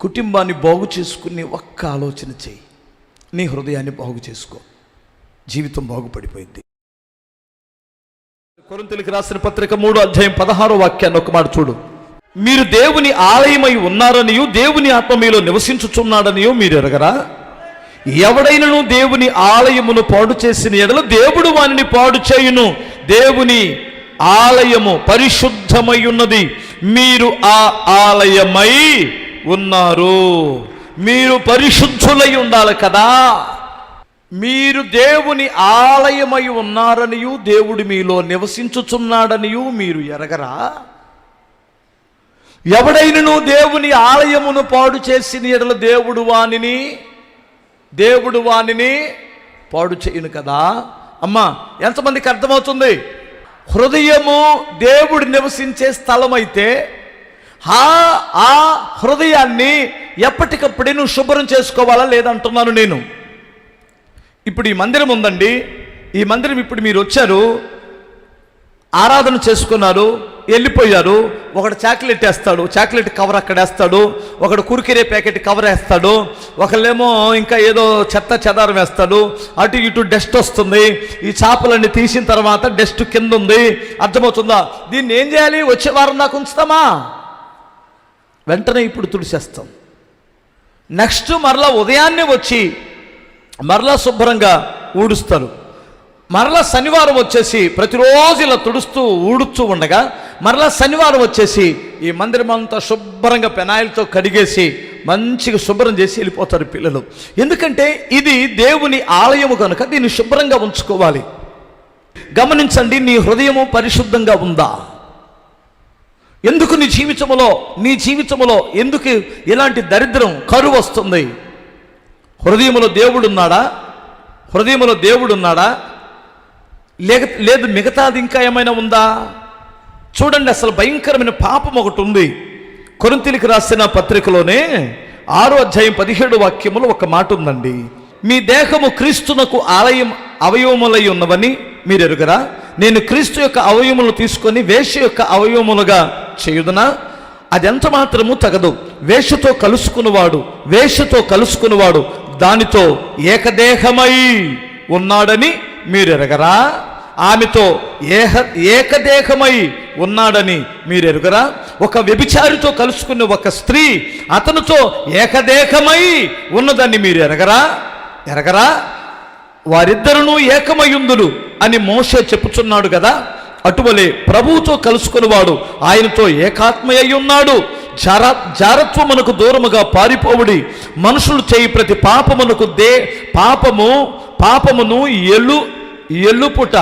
కుటుంబాన్ని బాగు చేసుకునే ఒక్క ఆలోచన చేయి. నీ హృదయాన్ని బాగు చేసుకో. జీవితం బాగుపడిపోయింది. కొరంతలికి రాసిన పత్రిక మూడు అధ్యాయం పదహారో వాక్యాన్ని ఒక మాట చూడు. మీరు దేవుని ఆలయమై ఉన్నారనియు దేవుని ఆత్మ మీలో నివసించుచున్నాడనియో మీరు ఎరగరా? ఎవడైనను దేవుని ఆలయమును పాడు చేసిన ఎడల దేవుడు వానిని పాడు చేయును. దేవుని ఆలయము పరిశుద్ధమై ఉన్నది. మీరు ఆ ఆలయమై ఉన్నారు. మీరు పరిశుద్ధులై ఉండాలి కదా. మీరు దేవుని ఆలయమై ఉన్నారనియు దేవుడు మీలో నివసించుచున్నాడనియు మీరు ఎరగరా? ఎవడైనను దేవుని ఆలయమును పాడు చేసిన ఎడల దేవుడు వానిని దేవుడు వానిని పాడు చేయను కదా. అమ్మా ఎంతమందికి అర్థమవుతుంది? హృదయము దేవుడు నివసించే స్థలమైతే హా ఆ ఆ హృదయాన్ని ఎప్పటికప్పుడే నువ్వు శుభ్రం చేసుకోవాలా లేదంటున్నాను నేను. ఇప్పుడు ఈ మందిరం ఉందండి. ఈ మందిరం ఇప్పుడు మీరు వచ్చారు. ఆరాధన చేసుకున్నారు. వెళ్ళిపోయారు. ఒకడు చాక్లెట్ వేస్తాడు. చాక్లెట్ కవర్ అక్కడ వేస్తాడు. ఒకడు కురికిరే ప్యాకెట్ కవర్ వేస్తాడు. ఒకళ్ళేమో ఇంకా ఏదో చెత్త చెదారం వేస్తాడు. అటు ఇటు డస్ట్ వస్తుంది. ఈ చేపలన్నీ తీసిన తర్వాత డస్ట్ కింద ఉంది. అర్థమవుతుందా? దీన్ని ఏం చేయాలి? వచ్చే వారం నాకు ఉంచుతామా? వెంటనే ఇప్పుడు తుడిచేస్తాం. నెక్స్ట్ మరలా ఉదయాన్నే వచ్చి మరలా శుభ్రంగా ఊడుస్తారు. మరలా శనివారం వచ్చేసి ప్రతిరోజు ఇలా తుడుస్తూ ఊడుస్తూ ఉండగా మరలా శనివారం వచ్చేసి ఈ మందిరం అంతా శుభ్రంగా పెనాయిల్తో కడిగేసి మంచిగా శుభ్రం చేసి వెళ్ళిపోతారు పిల్లలు. ఎందుకంటే ఇది దేవుని ఆలయము కనుక దీన్ని శుభ్రంగా ఉంచుకోవాలి. గమనించండి నీ హృదయము పరిశుద్ధంగా ఉందా? ఎందుకు నీ జీవితములో నీ జీవితములో ఎందుకు ఇలాంటి దరిద్రం కరువు వస్తుంది? హృదయములో దేవుడున్నాడా? హృదయంలో హృదయములో లేక లేదు మిగతాది ఇంకా ఏమైనా ఉందా? చూడండి అసలు భయంకరమైన పాపం ఒకటి ఉంది. కొరింతిలికి రాసిన పత్రికలోనే ఆరో అధ్యాయం పదిహేడు వాక్యములు ఒక మాట ఉందండి. మీ దేహము క్రీస్తునకు ఆలయం అవయవములై ఉన్నవని మీరు ఎరుగరా? నేను క్రీస్తు యొక్క అవయములు తీసుకొని వేష యొక్క అవయవములుగా చేయుదునా? అది ఎంత మాత్రము తగదు. వేషతో కలుసుకున్నవాడు వేషతో కలుసుకున్నవాడు దానితో ఏకదేహమై ఉన్నాడని మీరు ఎరగరా ఆమెతో ఏహ ఏకదేహమై ఉన్నాడని మీరు ఎరుగరా ఒక వ్యభిచారితో కలుసుకున్న ఒక స్త్రీ అతనితో ఏకదేహమై ఉన్నదని మీరు ఎరగరా? ఎరగరా వారిద్దరును ఏకమయుందులు అని మోసే చెప్పుచున్నాడు కదా అటువలే ప్రభువుతో కలుసుకునివాడు ఆయనతో ఏకాత్మయ్యి ఉన్నాడు. జార జారత్వమునకు దూరముగా పారిపోవుడి. మనుషులు చేయి ప్రతి పాపమునకు దే పాపము పాపమును ఎల్లు ఎల్లుపుట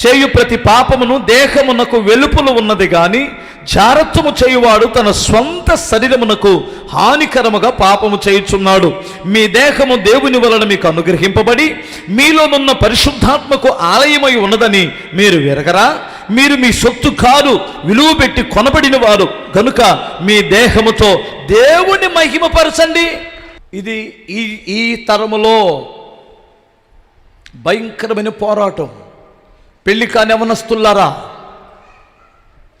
చేయు ప్రతి పాపమును దేహమునకు వెలుపులు ఉన్నది గాని జారత్వము చేయువాడు తన స్వంత శరీరమునకు హానికరముగా పాపము చేయుచున్నాడు. మీ దేహము దేవుని వలన మీకు అనుగ్రహింపబడి మీలోనున్న పరిశుద్ధాత్మకు ఆలయమై ఉన్నదని మీరు విరగరా మీరు మీ సొత్తు కారు విలువ పెట్టి కొనబడిన వారు కనుక మీ దేహముతో దేవుని మహిమపరచండి. ఇది ఈ ఈ తరములో భయంకరమైన పోరాటం. పెళ్ళి కానివనస్తులారా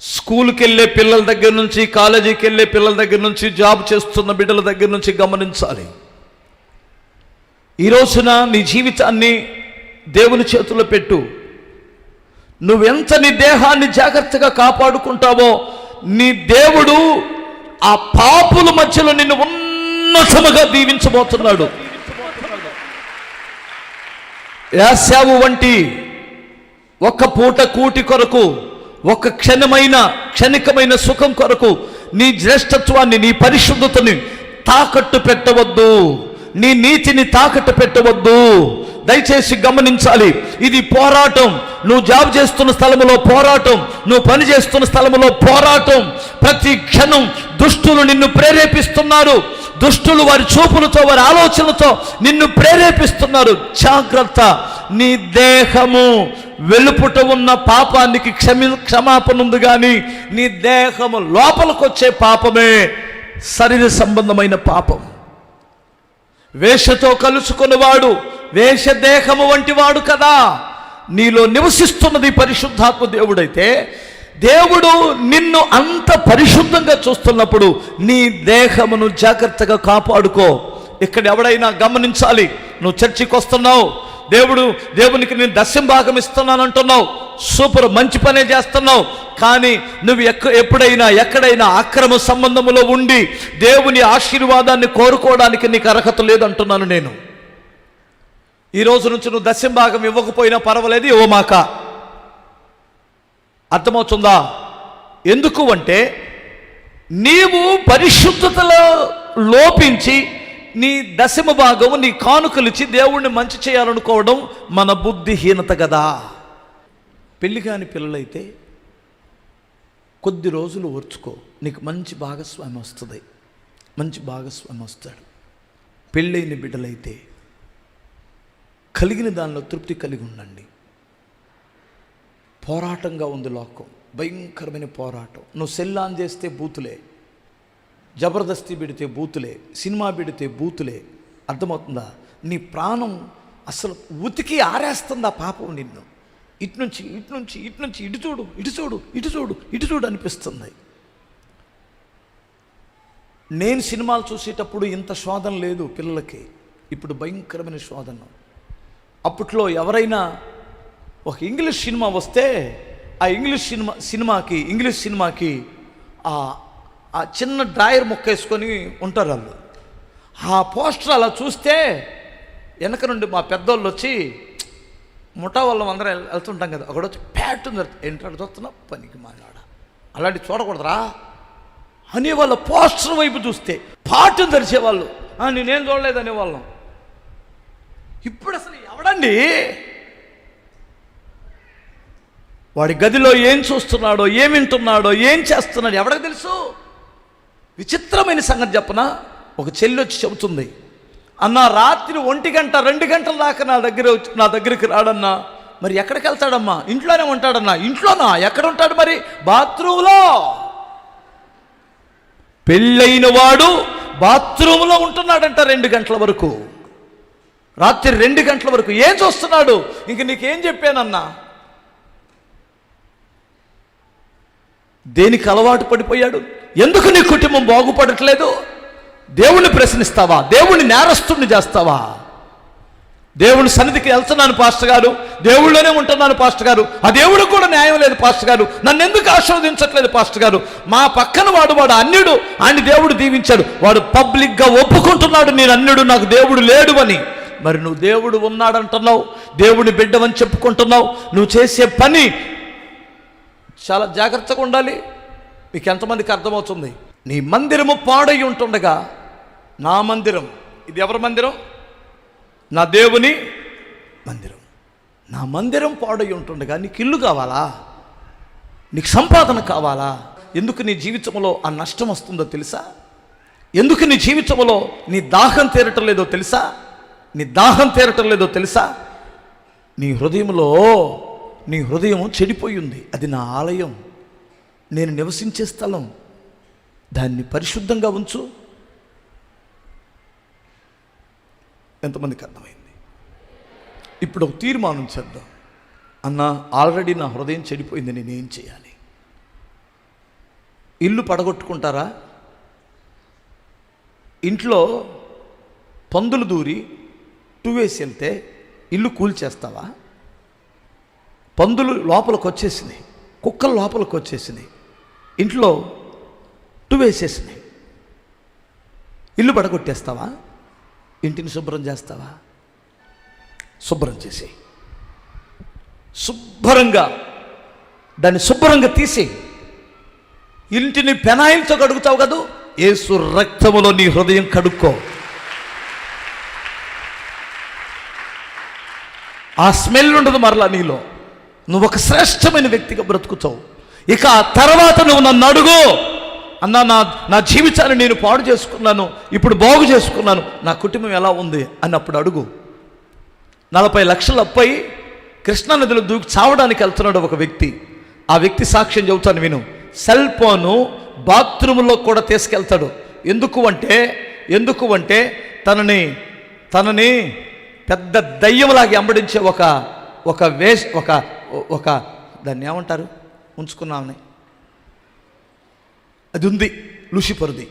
స్కూల్కి వెళ్ళే పిల్లల దగ్గర నుంచి కాలేజీకి వెళ్ళే పిల్లల దగ్గర నుంచి జాబ్ చేస్తున్న బిడ్డల దగ్గర నుంచి గమనించాలి. ఈ రోజున నీ జీవితాన్ని దేవుని చేతుల్లో పెట్టు. నువ్వెంత నీ దేహాన్ని జాగ్రత్తగా కాపాడుకుంటావో నీ దేవుడు ఆ పాపుల మధ్యలో నిన్ను ఉన్నతముగా దీవించబోతున్నాడు. యాశావు వంటి ఒక్క పూట కూటి కొరకు ఒక క్షణమైన క్షణికమైన సుఖం కొరకు నీ జ్యేష్ఠత్వాన్ని నీ పరిశుద్ధతని తాకట్టు పెట్టవద్దు. నీ నీతిని తాకట్టు పెట్టవద్దు. దయచేసి గమనించాలి. ఇది పోరాటం. నువ్వు జాబ్ చేస్తున్న స్థలములో పోరాటం. నువ్వు పని చేస్తున్న స్థలములో పోరాటం. ప్రతి క్షణం దుష్టులు నిన్ను ప్రేరేపిస్తున్నారు. దుష్టులు వారి చూపులతో వారి ఆలోచనలతో నిన్ను ప్రేరేపిస్తున్నారు. జాగ్రత్త. నీ దేహము వెలుపుట ఉన్న పాపానికి క్షమి క్షమాపణ ఉంది కానీ నీ దేహము లోపలికొచ్చే పాపమే శరీర సంబంధమైన పాపం. వేషతో కలుసుకున్నవాడు వేషదేహము వంటి వాడు కదా. నీలో నివసిస్తున్నది పరిశుద్ధాత్మ దేవుడైతే దేవుడు నిన్ను అంత పరిశుద్ధంగా చూస్తున్నప్పుడు నీ దేహమును జాగ్రత్తగా కాపాడుకో. ఇక్కడ ఎవడైనా గమనించాలి నువ్వు చర్చికి వస్తున్నావు దేవుడు దేవునికి నేను దశం భాగం ఇస్తున్నాను అంటున్నావు. సూపర్ మంచి పనే చేస్తున్నావు. కానీ నువ్వు ఎక్క ఎప్పుడైనా ఎక్కడైనా అక్రమ సంబంధములో ఉండి దేవుని ఆశీర్వాదాన్ని కోరుకోవడానికి నీకు అర్హత లేదంటున్నాను నేను. ఈ రోజు నుంచి నువ్వు దశం భాగం ఇవ్వకపోయినా పర్వాలేదు ఇవ్వమాక. అర్థమవుతుందా? ఎందుకు అంటే నీవు పరిశుద్ధతలో లోపించి నీ దశమ భాగం నీ కానుకలిచ్చి దేవుణ్ణి మంచి చేయాలనుకోవడం మన బుద్ధిహీనత కదా. పెళ్ళి కాని పిల్లలైతే కొద్ది రోజులు ఓర్చుకో. నీకు మంచి భాగస్వామి వస్తుంది. మంచి భాగస్వామి వస్తాడు. పెళ్ళైన బిడ్డలైతే కలిగిన దానిలో తృప్తి కలిగి ఉండండి. పోరాటంగా ఉంది లోకం. భయంకరమైన పోరాటం. నువ్వు సెల్ ఆన్ చేస్తే బూతులే. జబర్దస్తి పెడితే బూతులే సినిమా పెడితే బూతులే. అర్థమవుతుందా? నీ ప్రాణం అసలు ఉతికి ఆరేస్తుంది ఆ పాపం నిన్ను? ఇటు నుంచి ఇటు నుంచి ఇటు నుంచి ఇటు చూడు ఇటు చూడు ఇటు చూడు ఇటు చూడు అనిపిస్తుంది. నేను సినిమాలు చూసేటప్పుడు ఇంత శోధన లేదు పిల్లలకి. ఇప్పుడు భయంకరమైన శోధన. అప్పట్లో ఎవరైనా ఒక ఇంగ్లీష్ సినిమా వస్తే ఆ ఇంగ్లీష్ సినిమా సినిమాకి ఇంగ్లీష్ సినిమాకి ఆ ఆ చిన్న డ్రాయర్ ముక్క వేసుకొని ఉంటారు వాళ్ళు. ఆ పోస్టర్ అలా చూస్తే వెనక నుండి మా పెద్దోళ్ళు వచ్చి ముఠా వాళ్ళం అందరం వెళ్తుంటాం కదా. అక్కడ వచ్చి ప్యాట్ ఉంది. ఏంటంటే చూస్తున్నా పనికి మానాడ అలాంటి చూడకూడదురా. అని వాళ్ళ పోస్టర్ వైపు చూస్తే పాటను తెరిచేవాళ్ళు. నేనేం చూడలేదు అనేవాళ్ళం. ఇప్పుడు అసలు ఎవడండి? వాడి గదిలో ఏం చూస్తున్నాడో ఏం వింటున్నాడో ఏం చేస్తున్నాడో ఎవడికి తెలుసు? విచిత్రమైన సంగతి చెప్పన? ఒక చెల్లి వచ్చి చెబుతుంది అన్న రాత్రి ఒంటి గంట రెండు గంటల దాకా నా దగ్గర నా దగ్గరికి రాడన్నా మరి ఎక్కడికి వెళ్తాడమ్మా? ఇంట్లోనే ఉంటాడన్నా ఇంట్లోనా? ఎక్కడ ఉంటాడు మరి? బాత్రూంలో పెళ్ళైన వాడు బాత్రూంలో ఉంటున్నాడంట రెండు గంటల వరకు. రాత్రి రెండు గంటల వరకు ఏం చూస్తున్నాడు? ఇంక నీకేం చెప్పానన్నా? దేనికి అలవాటు పడిపోయాడు? ఎందుకు నీ కుటుంబం బాగుపడట్లేదు? దేవుణ్ణి ప్రశ్నిస్తావా? దేవుణ్ణి నేరస్తుణ్ణి చేస్తావా? దేవుని సన్నిధికి వెళ్తున్నాను పాస్టర్ గారు. దేవుళ్ళలోనే ఉంటున్నాను పాస్టర్ గారు. ఆ దేవుడు కూడా న్యాయం లేదు పాస్టర్ గారు. నన్ను ఎందుకు ఆశీర్వదించట్లేదు పాస్టర్ గారు? మా పక్కన వాడు వాడు అన్యుడు ఆయన దేవుడు దీవించాడు. వాడు పబ్లిక్గా ఒప్పుకుంటున్నాడు నేను అన్యుడు నాకు దేవుడు లేడు అని. మరి నువ్వు దేవుడు ఉన్నాడంటున్నావు దేవుని బిడ్డవని చెప్పుకుంటున్నావు. నువ్వు చేసే పని చాలా జాగ్రత్తగా ఉండాలి. మీకు ఎంతమందికి అర్థమవుతుంది? నీ మందిరము పాడై ఉంటుండగా నా మందిరం. ఇది ఎవరి మందిరం? నా దేవుని మందిరం. నా మందిరం పాడై ఉంటుండగా నీకు ఇల్లు కావాలా? నీకు సంపాదన కావాలా? ఎందుకు నీ జీవితంలో ఆ నష్టం వస్తుందో తెలుసా? ఎందుకు నీ జీవితంలో నీ దాహం తీరటం లేదో తెలుసా? నీ దాహం తీరటం లేదో తెలుసా? నీ హృదయంలో నీ హృదయం చెడిపోయింది అది నా ఆలయం. నేను నివసించే స్థలం. దాన్ని పరిశుద్ధంగా ఉంచు. ఎంతమందికి అర్థమైంది? ఇప్పుడు ఒక తీర్మానం చేద్దాం. అన్న ఆల్రెడీ నా హృదయం చెడిపోయింది నేనేం చేయాలి? ఇల్లు పడగొట్టుకుంటారా? ఇంట్లో పందులు దూరి టూవేసి వెళ్తే ఇల్లు కూల్చేస్తావా పందులు లోపలికి వచ్చేసినాయి. కుక్కలు లోపలికి వచ్చేసినాయి. ఇంట్లో టు వేసేసినాయి ఇల్లు పడగొట్టేస్తావా? ఇంటిని శుభ్రం చేస్తావా? శుభ్రం చేసి శుభ్రంగా దాన్ని శుభ్రంగా తీసి ఇంటిని పెనాయిల్తో కడుగుతావు కదూ? ఏసు రక్తములో నీ హృదయం కడుక్కో. ఆ స్మెల్ ఉండదు మరలా నీలో. నువ్వు ఒక శ్రేష్టమైన వ్యక్తిగా బ్రతుకుతావు. ఇక తర్వాత నువ్వు నన్ను అడుగు. అన్నా నా నా జీవితాన్ని నేను పాడు చేసుకున్నాను. ఇప్పుడు బాగు చేసుకున్నాను. నా కుటుంబం ఎలా ఉంది అన్నప్పుడు అడుగు. నలభై లక్షల అప్పై కృష్ణానదిలో దూకి చావడానికి వెళ్తున్నాడు ఒక వ్యక్తి. ఆ వ్యక్తి సాక్ష్యం చెబుతాను విను. సెల్ ఫోను బాత్రూంలో కూడా తీసుకెళ్తాడు. ఎందుకు అంటే ఎందుకు అంటే తనని తనని పెద్ద దయ్యంలాగా అంబడించే ఒక ఒక వేష్ ఒక ఒక దాన్ని ఏమంటారు? ఉంచుకున్నామని అది ఉంది లూసిఫర్ది.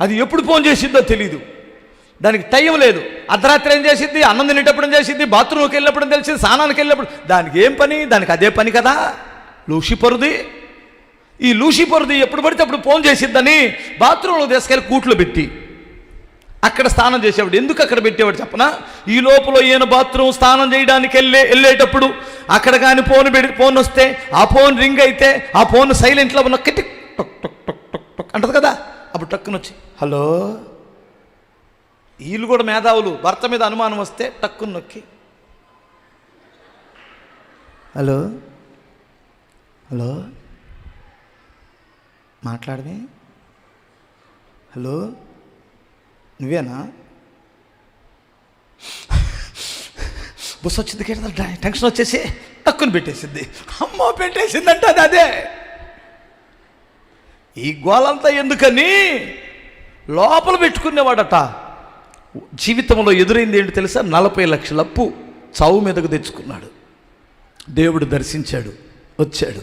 అది ఎప్పుడు ఫోన్ చేసిందో తెలీదు. దానికి టైం లేదు. అర్ధరాత్రి ఏం చేసింది అన్నం తినేటప్పుడు ఏం చేసింది బాత్రూమ్కి వెళ్ళినప్పుడు తెలిసింది? స్నానానికి వెళ్ళినప్పుడు దానికి ఏం పని? దానికి అదే పని కదా. లూసిఫర్ది. ఈ లూసిఫర్ది ఎప్పుడు పడితే అప్పుడు ఫోన్ చేసిద్దని బాత్రూంలో తీసుకెళ్ళి కూట్లో పెట్టి. అక్కడ స్నానం చేసేవాడు. ఎందుకు అక్కడ పెట్టేవాడు చెప్పనా? ఈ లోపల ఈయన బాత్రూమ్ స్నానం చేయడానికి వెళ్ళే వెళ్ళేటప్పుడు అక్కడ కానీ ఫోన్ పెడి ఫోన్ వస్తే ఆ ఫోన్ రింగ్ అయితే ఆ ఫోన్ సైలెంట్లో నొక్కి టిక్ టొక్ టక్ టొక్ టక్ టక్ అంటది కదా? అప్పుడు టక్కున వచ్చి హలో? వీళ్ళు కూడా మేధావులు భర్త మీద అనుమానం వస్తే టక్కున నొక్కి హలో? హలో? మాట్లాడమే హలో? నువ్వేనా? బుస్ వచ్చింది కదా టెన్షన్ వచ్చేసి తక్కువ పెట్టేసింది. అమ్మ పెట్టేసిందంటే అది అదే. ఈ గోలంతా ఎందుకని? లోపల పెట్టుకునేవాడట. జీవితంలో ఎదురైంది ఏంటి తెలుసా? నలభై లక్షల అప్పు చావు మీదకు తెచ్చుకున్నాడు. దేవుడు దర్శించాడు వచ్చాడు.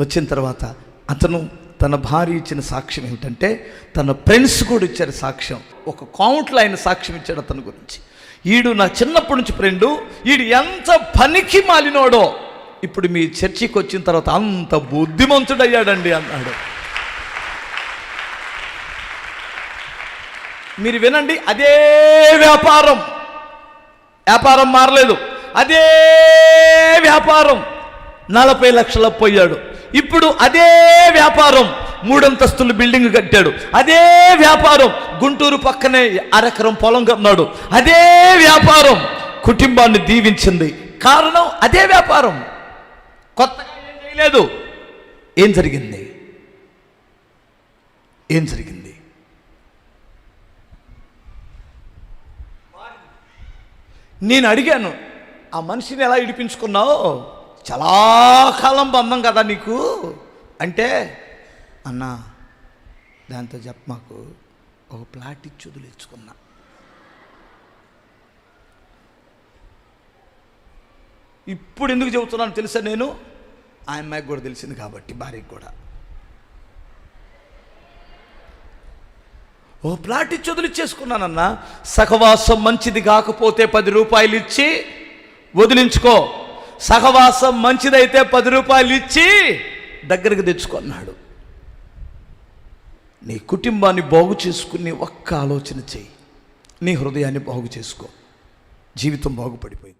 వచ్చిన తర్వాత అతను తన భార్య ఇచ్చిన సాక్ష్యం ఏమిటంటే తన ఫ్రెండ్స్ కూడా ఇచ్చారు సాక్ష్యం. ఒక కౌంట్లో ఆయన సాక్ష్యం ఇచ్చాడు అతని గురించి. ఈడు నా చిన్నప్పటి నుంచి ఫ్రెండు ఈడు ఎంత పనికి మాలినోడో ఇప్పుడు మీ చర్చికి వచ్చిన తర్వాత అంత బుద్ధిమంతుడయ్యాడండి అన్నాడు. మీరు వినండి అదే వ్యాపారం. వ్యాపారం మారలేదు. అదే వ్యాపారం. నలభై లక్షల పోయాడు ఇప్పుడు అదే వ్యాపారం మూడంతస్తులు బిల్డింగ్ కట్టాడు. అదే వ్యాపారం గుంటూరు పక్కనే అరెకరం పొలం కన్నాడు. అదే వ్యాపారం కుటుంబాన్ని దీవించింది. కారణం అదే వ్యాపారం. కొత్తగా ఏం చేయలేదు. ఏం జరిగింది? ఏం జరిగింది? నేను అడిగాను ఆ మనిషిని ఎలా ఇడిపించుకున్నావు? చాలా కాలం బంధం కదా నీకు? అంటే అన్నా దాంతో చెప్ప మాకు ఒక ప్లాట్ ఇచ్చి వదిలించుకున్నా ఇప్పుడు ఎందుకు చెబుతున్నాను తెలుసా నేను? ఆ అమ్మాయికి కూడా తెలిసింది కాబట్టి భార్యకి కూడా. ఓ ప్లాట్ ఇచ్చి వదిలిచ్చేసుకున్నానన్నా సహవాసం మంచిది కాకపోతే పది రూపాయలు ఇచ్చి వదిలించుకో. సహవాసం మంచిదైతే పది రూపాయలు ఇచ్చి దగ్గరికి తెచ్చుకున్నాడు. నీ కుటుంబాన్ని బాగు చేసుకుని ఒక్క ఆలోచన చెయ్యి. నీ హృదయాన్ని బాగు చేసుకో. జీవితం బాగుపడిపోయింది.